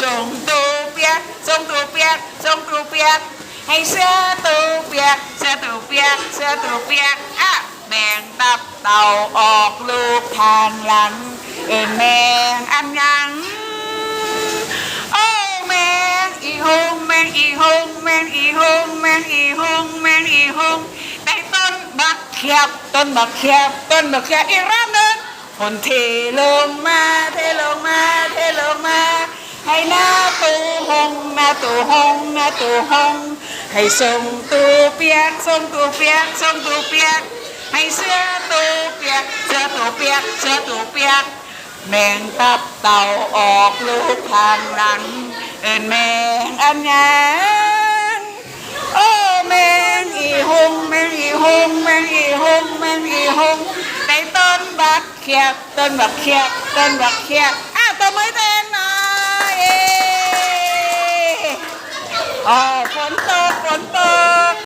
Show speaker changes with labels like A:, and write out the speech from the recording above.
A: ชงตูเปียกทรงตูเปียกทรงตูเปียกให้เสื้อตูเปียกเสื้อตูเปียกเสื้อตูเปียกอะแมงตับเต่าออกลูกทางหลัง เอ็นแมงอันยังโอ้แมงอีหงแมงอีหงแมงอีหงแมงอีหงแมงอีหงในต้นบักเขียบต้นบักเขียบต้นบักเขียบอีกรอบหนึ่งฝนเทลงมาเทลงมา น้าตูหงน้าตูหงน้าตูหงให้ทรงตูเปียกทรงตูเปียกทรงตูเปียก ให้เสื้อตูเปียกเสื้อตูเปียกเสื้อตูเปียก แมงตับเต่าออกลูกทางหลัง เอินแมงอันยังโอ้แมงอีหงแมงอีหงแมงอีหงแมงอีหงในต้นบักเขียบต้นบักเขียบต้นบักเขียบอ้าวตัวมือเต้ 滚蛋，滚蛋！